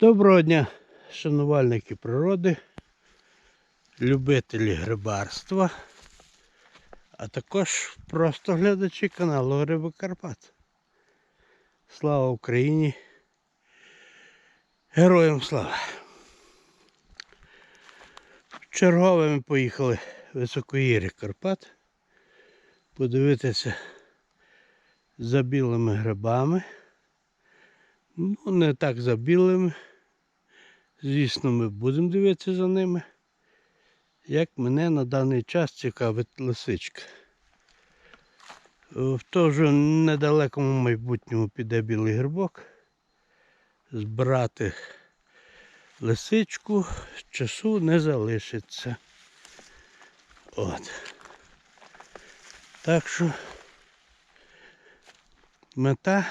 Доброго дня, шанувальники природи, любителі грибарства, а також просто глядачі каналу Гриби Карпат. Слава Україні! Героям слава! Чергове ми поїхали в високогір'я Карпат подивитися за білими грибами. Ну, не так за білими. Звісно, ми будемо дивитися за ними. Як мене на даний час цікавить лисичка. В тоже недалекому майбутньому піде білий грибок. Збирати лисичку часу не залишиться. От. Так що мета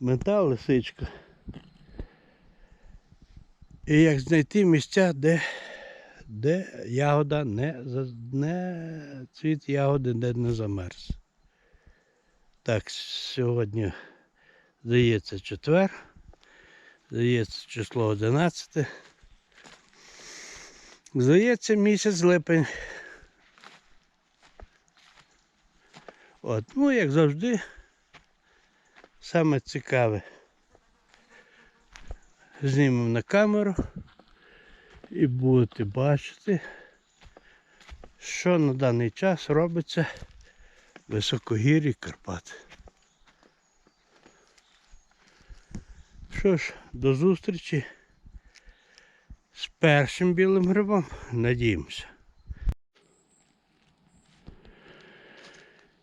мета лисичка. І як знайти місця, де, де ягода не, не цвіт ягоди де не замерз. Так, сьогодні здається четвер. Здається число 11. Здається місяць липень. От, ну як завжди, саме цікаве. Знімемо на камеру і будете бачити, що на даний час робиться в високогір'ї Карпат. Що ж, до зустрічі з першим білим грибом. Надіємося.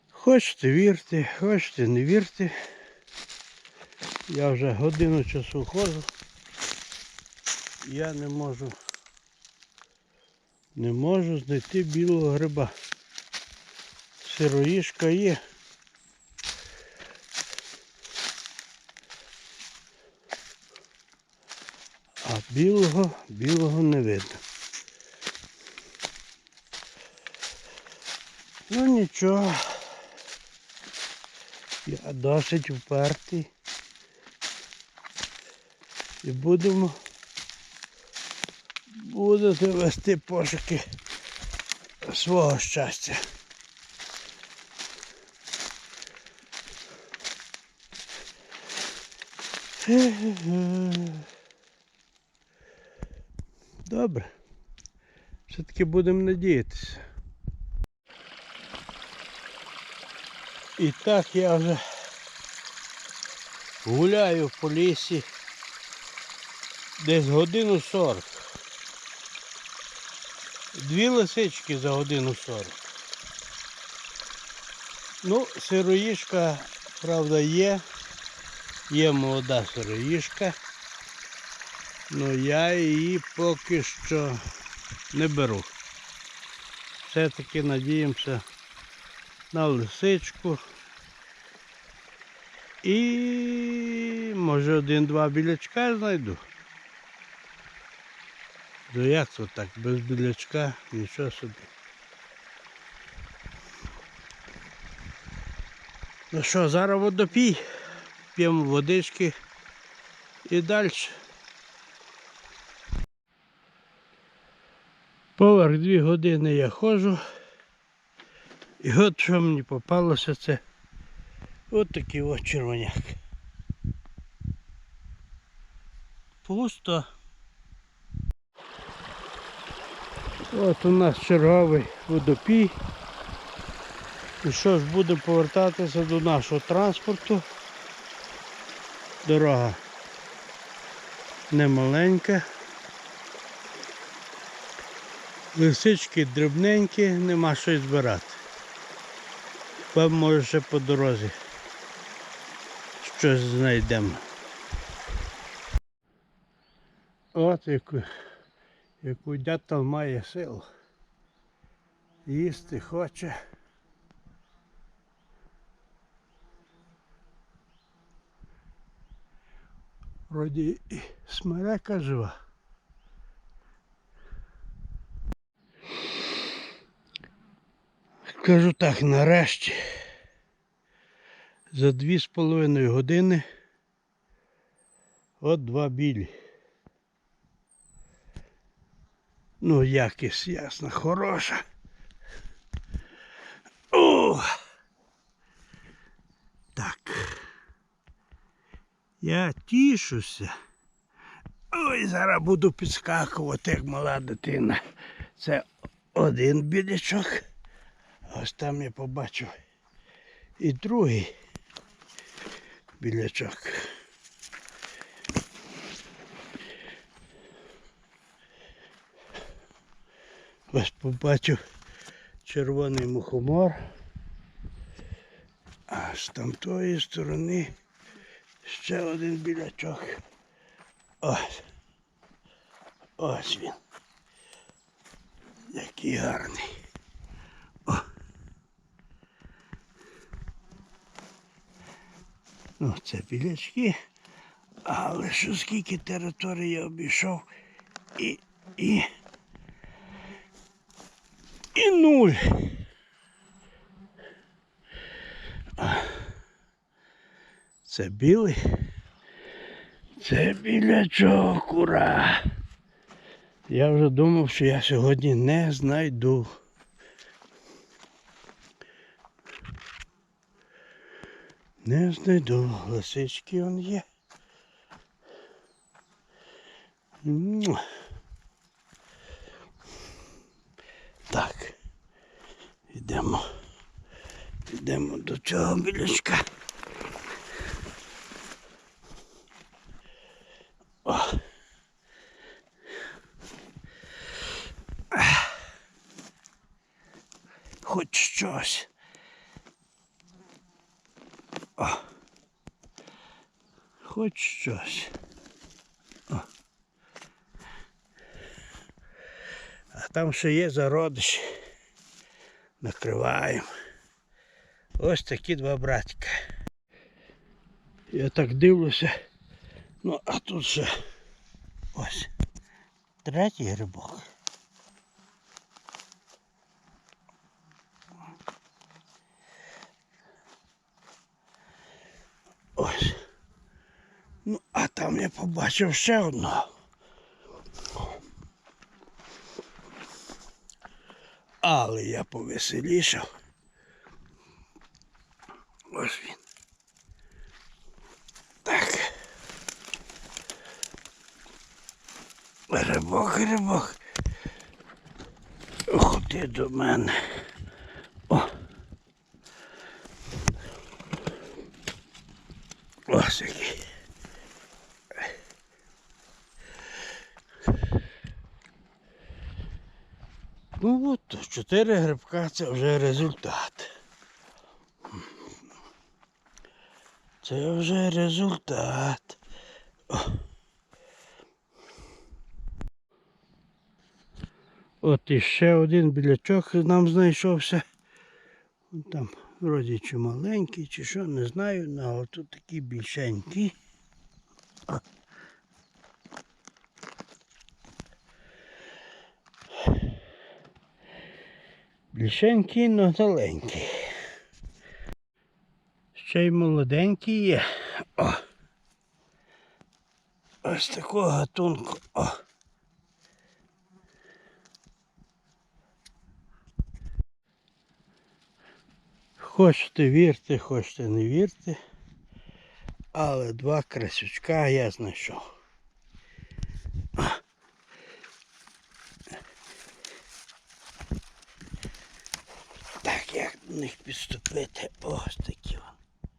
Хочете вірте, хочете не вірте. Я вже годину часу ходжу. Я не можу не можу знайти білого гриба. Сироїшка є. А білого, білого не видно. Ну нічого. Я досить впертий. І будемо будете вести пошуки свого щастя. Добре. Все-таки будемо надіятися. І так я вже гуляю по лісі десь годину 40. Дві лисички за годину 40. Ну, сироїшка, правда, є. Є молода сироїшка. Ну я її поки що не беру. Все-таки надіємося на лисичку. І може один-два білячка знайду. Ну як це так, без білячка, нічого собі. Ну що, зараз водопій, п'ємо водички і далі. Поверх дві години я ходжу. І от що мені попалося, це от такий от червоняк. Пусто. От у нас черговий водопій. І що ж, будемо повертатися до нашого транспорту. Дорога немаленька. Лисички дрібненькі, нема що й збирати. Вам може ще по дорозі щось знайдемо. От яку, яку дятел має силу. Їсти хоче. Вроді і смерека жива. Кажу так, нарешті за дві з половиною години От два білі. Ну, якість ясна, хороша. О! Так. Я тішуся. Ой, зараз буду підскакувати, як мала дитина. Це один білячок. Ось там я побачив і другий білячок. Ось побачив червоний мухомор. А з тамтої сторони ще один білячок. Ось. Ось він. Який гарний. О. Ну, це білячки. Але що скільки території я обійшов і. і. І нуль. Це білий. Це білячок, ура! Я вже думав, що я сьогодні не знайду. Не знайду. Лисички он є. Так. Йдемо. Йдемо до цього білячка. Хоч щось. О. Хоч щось. О. А там ще є зародиш. Накриваємо. Ось такі два братика. Я так дивлюся. Ну, а тут ще ось третій грибок. Ось. Ну, а там я побачив ще одного. Але я повеселішав. Ось він. Так. Грибок, грибок. Ходи до мене. О. Ось який. Ну от, чотири грибка це вже результат. Це вже результат. От іще один білячок нам знайшовся. Вон Там вроді чи маленький, чи що, не знаю, ну, але тут такі більшенькі. Більшенький, но маленький. Ще й молоденький є. О. Ось такого гатунку. О. Хочете вірте, хочете не вірте. Але два красючка я знайшов. Так, як до них підступити? Ось такі вон.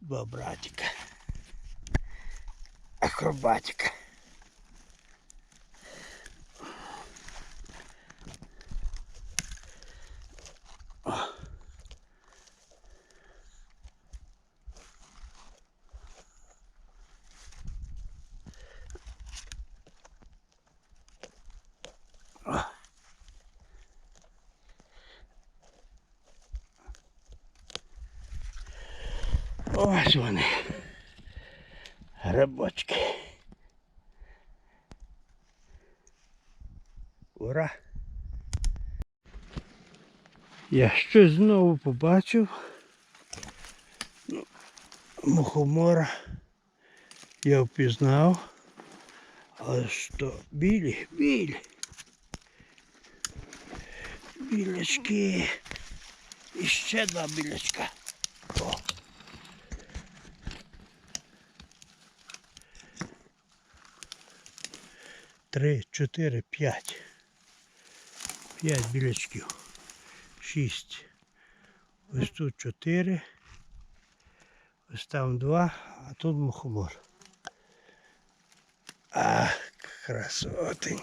Два братика. Акробатика. Ось вони. Грибочки. Ура! Я щось знову побачив. Ну, мухомора я впізнав, але що білі, білі. Білячки. І ще два білячка. О. Три, чотири, п'ять. П'ять білячків. Шість. Ось тут чотири. Ось там два, а тут мухомор. Ах, красотень.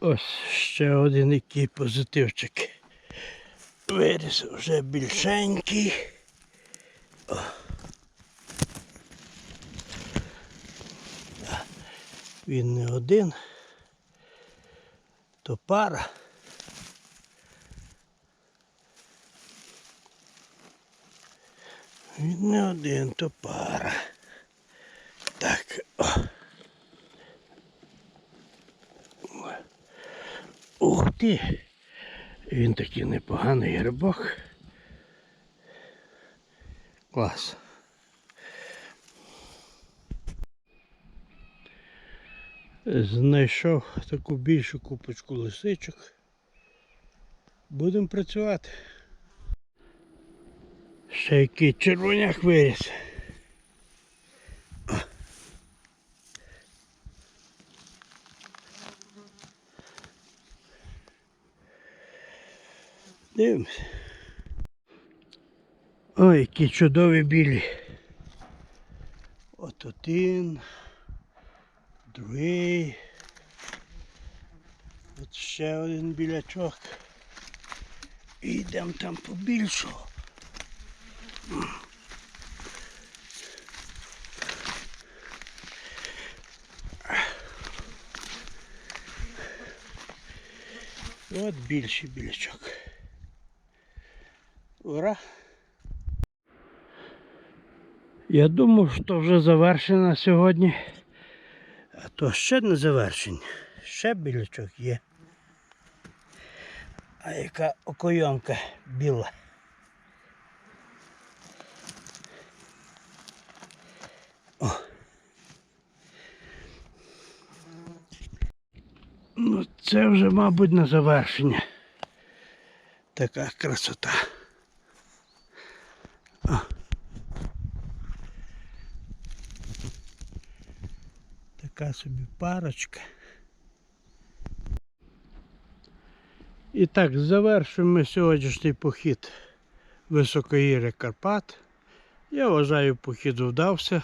Ось ще один який позитивчик. Виріс вже більшенький. Він не один, то пара. Він не один, то пара. Так. О. Ух ти! Він такий непоганий грибок. Клас. Знайшов таку більшу купочку лисичок. Будемо працювати. Ще який червоняк виріс. Дивимося. Ой, які чудові білі. От один, другий. От ще один білячок. І йдемо там побільшого. От більший білячок. Ура! Я думав, що вже завершено сьогодні. То ще не завершень. Ще білячок є. А яка окойонка біла. О. Ну, це вже, мабуть, на завершення. Така красота. Така собі парочка. І так, завершуємо сьогоднішній похід високогір'я Карпат. Я вважаю, похід вдався.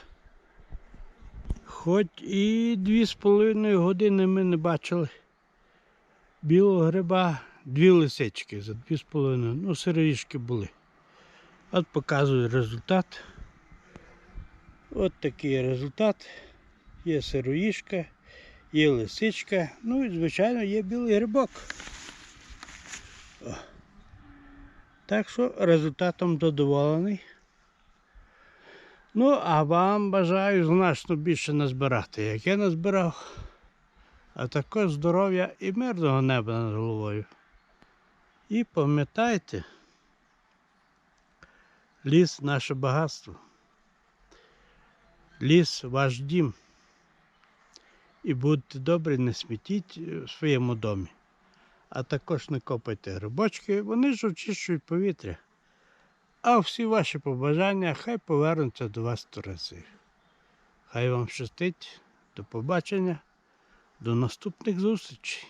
Хоч і дві з половиною години ми не бачили білого гриба, дві лисички за дві з половиною. Ну, сироїшки були. От показую результат. От такий результат. Є сироїшка, є лисичка, ну і, звичайно, є білий грибок. Так що результатом задоволений. Ну, а вам бажаю значно більше назбирати, як я назбирав, а також здоров'я і мирного неба над головою. І пам'ятайте, ліс наше багатство. Ліс ваш дім. І будьте добрі, не смітіть в своєму домі. А також не копайте грибочки, вони ж очищують повітря. А всі ваші побажання хай повернуться до вас до рази. Хай вам щастить. До побачення, до наступних зустрічей.